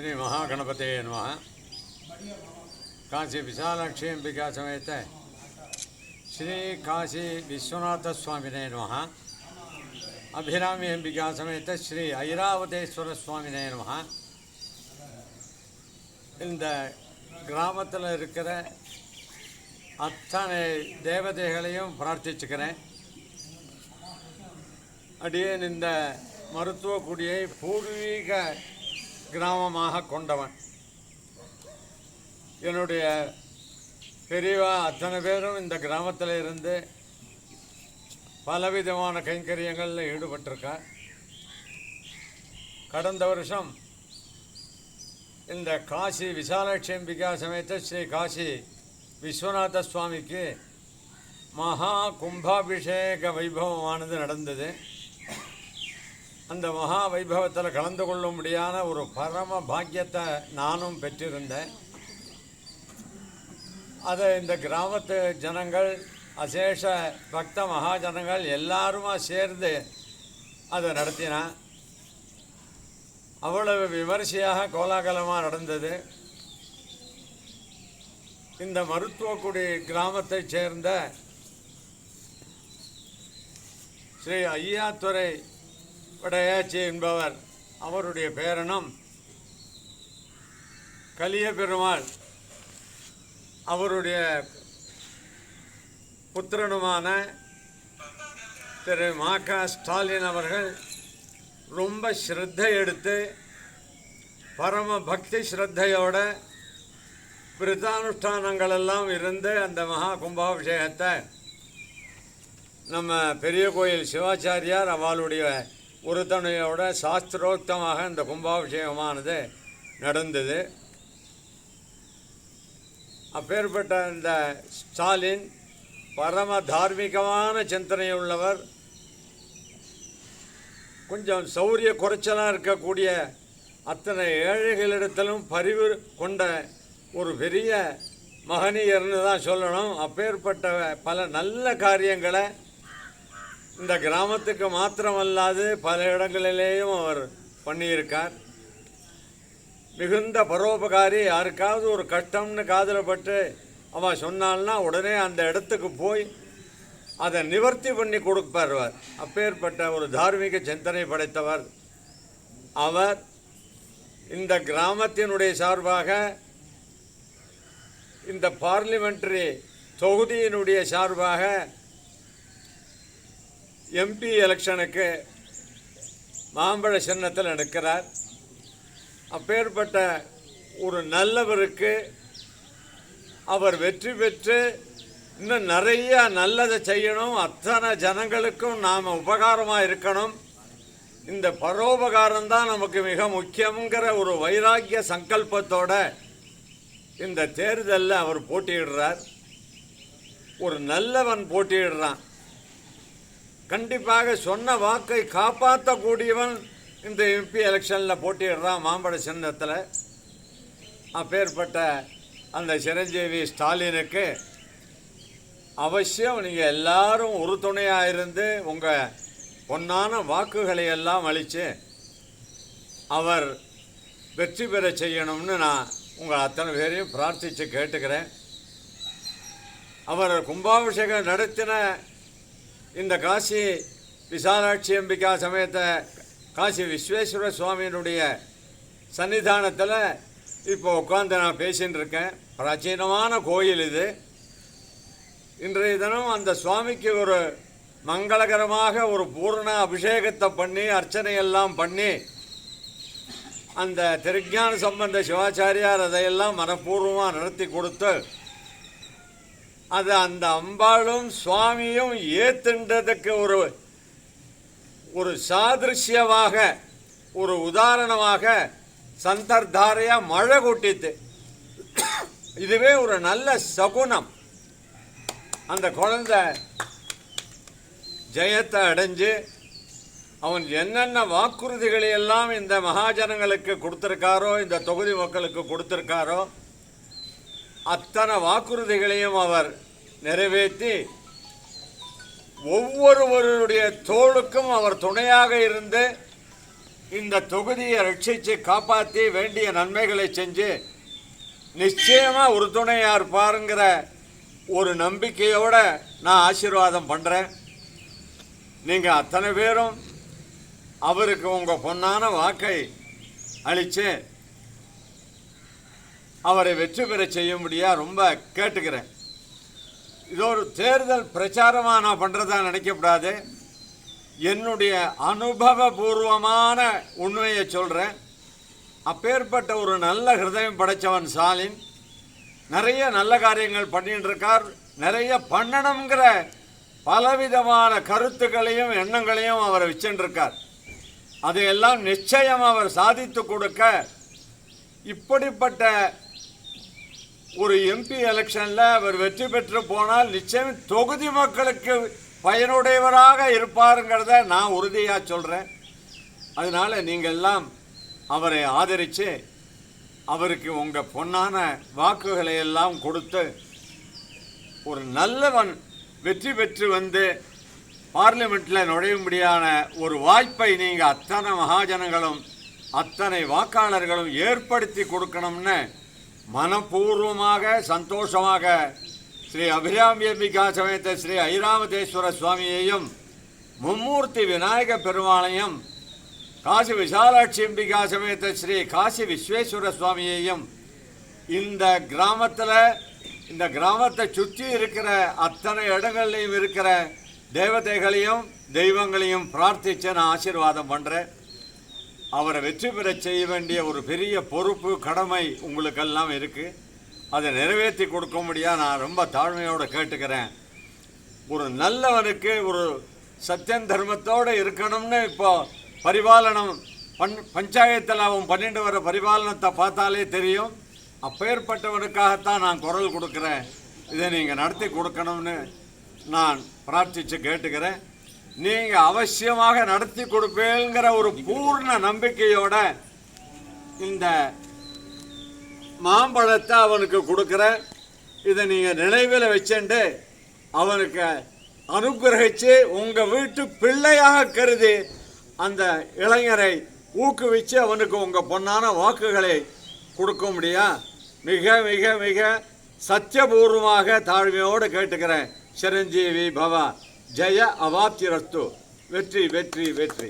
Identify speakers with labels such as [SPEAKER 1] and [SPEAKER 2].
[SPEAKER 1] ஸ்ரீ மகாகணபதே நம காசி விசாலாட்சி அம்பிகா சமேத்த ஸ்ரீ காசி விஸ்வநாத சுவாமினே நம அபிராமி அம்பிகா சமேத்த ஸ்ரீ ஐராவதேஸ்வர சுவாமினே நம இந்த கிராமத்தில் இருக்கிற அத்தனை தேவதைகளையும் பிரார்த்திச்சுக்கிறேன். அடியேன் இந்த மருத்துவக்குடியை பூர்வீக கிராமமாக கொண்டவன். என்னுடைய பெரியவா அத்தனை பேரும் இந்த கிராமத்தில் இருந்து பலவிதமான கைங்கரியங்களில் ஈடுபட்டிருக்கார். கடந்த வருஷம் இந்த காசி விசாலாட்சி அம்பிகா சமேத ஸ்ரீ காசி விஸ்வநாத சுவாமிக்கு மகா கும்பாபிஷேக வைபவமானது நடந்தது. அந்த மகா வைபவத்தில் கலந்து கொள்ளும்படியான ஒரு பரம பாக்கியத்தை நானும் பெற்றிருந்தேன். அதை இந்த கிராமத்து ஜனங்கள் அசேஷ பக்த மகாஜனங்கள் எல்லாருமா சேர்ந்து அதை நடத்தினான் அவ்வளவு விமரிசையாக கோலாகலமாக நடந்தது. இந்த மருத்துவக்குடி கிராமத்தைச் சேர்ந்த ஸ்ரீ ஐயாத்துறை விடையாச்சி என்பவர். அவருடைய பேரனும் கலிய பெருமாள் அவருடைய புத்திரனுமான திரு மா க. ஸ்டாலின் அவர்கள் ரொம்ப ஸ்ரத்தை எடுத்து பரம பக்தி ஸ்ரத்தையோட விரதானுஷ்டானங்களெல்லாம் இருந்து அந்த மகா கும்பாபிஷேகத்தை நம்ம பெரிய கோயில் சிவாச்சாரியார் அவளுடைய ஒருத்தனையோட சாஸ்திரோக்தமாக இந்த கும்பாபிஷேகமானது நடந்தது. அப்பேற்பட்ட இந்த ஸ்டாலின் பரம தார்மீகமான சிந்தனை உள்ளவர் கொஞ்சம் சௌரிய குறைச்சலாக இருக்கக்கூடிய அத்தனை ஏழைகளிடத்திலும் பரிவு கொண்ட ஒரு பெரிய மகனியர்னு தான் சொல்லணும். அப்பேற்பட்ட பல நல்ல காரியங்களை இந்த கிராமத்துக்கு மாத்திரமல்லாது பல இடங்களிலேயும் அவர் பண்ணியிருக்கார். மிகுந்த பரோபகாரி யாருக்காவது ஒரு கஷ்டம்னு காதில் பட்டு அவன் உடனே அந்த இடத்துக்கு போய் அதை நிவர்த்தி பண்ணி கொடுப்பார் அவர். அப்பேற்பட்ட ஒரு தார்மீக சிந்தனை படைத்தவர் அவர். இந்த கிராமத்தினுடைய சார்பாக இந்த பார்லிமெண்ட்ரி தொகுதியினுடைய சார்பாக எம்பி எலெக்ஷனுக்கு மாம்பழ சின்னத்தில் நிற்கிறார் அப்பேற்பட்ட ஒரு நல்லவருக்கு அவர் வெற்றி பெற்று இன்னும் நிறைய நல்லதை செய்யணும். அத்தனை ஜனங்களுக்கும் நாம் உபகாரமாக இருக்கணும். இந்த பரோபகாரம் தான் நமக்கு மிக முக்கியங்கிற ஒரு வைராக்கிய சங்கல்பத்தோட இந்த தேர்தலில் அவர் போட்டியிடுறார். ஒரு நல்லவன் போட்டியிடுறான். கண்டிப்பாக சொன்ன வாக்கை காப்பாற்றக்கூடியவன் இந்த எம்பி எலெக்ஷனில் போட்டியிடுறான் மாம்பழ சின்னத்தில். அப்பேற்பட்ட அந்த சிரஞ்சீவி ஸ்டாலினுக்கு அவசியம் நீங்கள் எல்லாரும் உறுதுணையாக இருந்து உங்கள் பொன்னான வாக்குகளை எல்லாம் அளித்து அவர் வெற்றி பெற செய்யணும்னு நான் உங்கள் அத்தனை பேரையும் பிரார்த்தித்து கேட்டுக்கிறேன். அவர் கும்பாபிஷேகம் நடத்தின இந்த காசி விசாலாட்சி அம்பிகா சமேத காசி விஸ்வேஸ்வர சுவாமியினுடைய சன்னிதானத்தில் இப்போ உட்காந்து நான் பேசின்னு இருக்கேன். பிராச்சீனமான கோயில் இது. இன்றைய தினம் அந்த சுவாமிக்கு ஒரு மங்களகரமாக ஒரு பூரண அபிஷேகத்தை பண்ணி அர்ச்சனையெல்லாம் பண்ணி அந்த திருஞான சம்பந்த சிவாச்சாரியார் அதையெல்லாம் மனப்பூர்வமாக நடத்தி கொடுத்து அது அந்த அம்பாளும் சுவாமியும் ஏத்துன்றதுக்கு ஒரு ஒரு சாதிருஷ்யமாக ஒரு உதாரணமாக சந்தர்தாரையாக மழை கொட்டித்து. இதுவே ஒரு நல்ல சகுனம். அந்த குழந்தை ஜெயத்தை அடைஞ்சு அவன் என்னென்ன வாக்குறுதிகளை எல்லாம் இந்த மகாஜனங்களுக்கு கொடுத்துருக்காரோ இந்த தொகுதி மக்களுக்கு கொடுத்துருக்காரோ அத்தனை வாக்குறுதிகளையும் அவர் நிறைவேற்றி ஒவ்வொருவருடைய தோளுக்கும் அவர் துணையாக இருந்து இந்த தொகுதியை ரட்சித்து காப்பாற்றி வேண்டிய நன்மைகளை செஞ்சு நிச்சயமா உறுதுணையா இருப்பாருங்கிற ஒரு நம்பிக்கையோடு நான் ஆசீர்வாதம் பண்ணுறேன் நீங்கள் அத்தனை பேரும் அவருக்கு உங்கள் பொன்னான வாக்கை அளித்து அவரை வெற்றி பெற செய்யும்படியாக ரொம்ப கேட்டுக்கிறேன். இது ஒரு தேர்தல் பிரச்சாரமாக நான் பண்ணுறதா நினைக்கப்படாது. என்னுடைய அனுபவபூர்வமான உண்மையை சொல்கிறேன் அப்பேற்பட்ட ஒரு நல்ல ஹிருதயம் படைச்சவன் ஸ்டாலின் நிறைய நல்ல காரியங்கள் பண்ணிட்டு இருக்கார் நிறைய பண்ணணுங்கிற பலவிதமான கருத்துக்களையும் எண்ணங்களையும் அவர் வச்சுருக்கார் அதையெல்லாம் நிச்சயம் அவர் சாதித்து கொடுக்க இப்படிப்பட்ட ஒரு எம்பி எலெக்ஷனில் அவர் வெற்றி பெற்று போனால் நிச்சயம் தொகுதி மக்களுக்கு பயனுடையவராக இருப்பாருங்கிறத நான் உறுதியாக சொல்கிறேன் அதனால நீங்க எல்லாம் அவரை ஆதரித்து அவருக்கு உங்கள் பொன்னான வாக்குகளை எல்லாம் கொடுத்து ஒரு நல்லவன் வெற்றி பெற்று வந்து பார்லிமெண்ட்டில் நுழையும்படியான ஒரு வாய்ப்பை நீங்கள் அத்தனை மகாஜனங்களும் அத்தனை வாக்காளர்களும் ஏற்படுத்தி கொடுக்கணும்னு மனப்பூர்வமாக சந்தோஷமாக ஸ்ரீ அபிராமி அம்பிகா சமேத ஸ்ரீ ஐராமதேஸ்வர சுவாமியையும் மும்மூர்த்தி விநாயக பெருமாளையும் காசி விசாலாட்சி அம்பிகா சமேத ஸ்ரீ காசி விஸ்வேஸ்வர சுவாமியையும் இந்த கிராமத்தில் இந்த கிராமத்தை சுற்றி இருக்கிற அத்தனை இடங்கள்லையும் இருக்கிற தேவதைகளையும் தெய்வங்களையும் பிரார்த்திச்சு நான் ஆசீர்வாதம் பண்ணுறேன் அவரை வெற்றி பெறச் செய்ய வேண்டிய ஒரு பெரிய பொறுப்பு கடமை உங்களுக்கெல்லாம் இருக்குது அதை நிறைவேற்றி கொடுக்க முடியா நான் ரொம்ப தாழ்மையோடு கேட்டுக்கிறேன். ஒரு நல்லவனுக்கு ஒரு சத்தியம் தர்மத்தோடு இருக்கணும்னு இப்போ பரிபாலனம் பண் பஞ்சாயத்தில் அவன் பண்ணிட்டு வர பரிபாலனத்தை பார்த்தாலே தெரியும். அப்பேற்பட்டவனுக்காகத்தான் நான் குரல் கொடுக்குறேன். இதை நீங்கள் நடத்தி கொடுக்கணும்னு நான் பிரார்த்தித்து கேட்டுக்கிறேன். நீங்கள் அவசியமாக நடத்தி கொடுப்பேங்கிற ஒரு பூர்ண நம்பிக்கையோட இந்த மாம்பழத்தை அவனுக்கு கொடுக்குறேன் இதை நீங்கள் நினைவில் வச்சுட்டு அவனுக்கு அனுகிரகிச்சு உங்கள் வீட்டு பிள்ளையாக கருதி அந்த இளைஞரை ஊக்குவிச்சு அவனுக்கு உங்கள் பொன்னான வாக்குகளை கொடுக்க முடியா? மிக மிக மிக சத்தியபூர்வமாக தாழ்மையோடு கேட்டுக்கிறேன். சிரஞ்சீவி பவா. ஜெய அவாப்தி ரஸ்து வெற்றி வெற்றி வெற்றி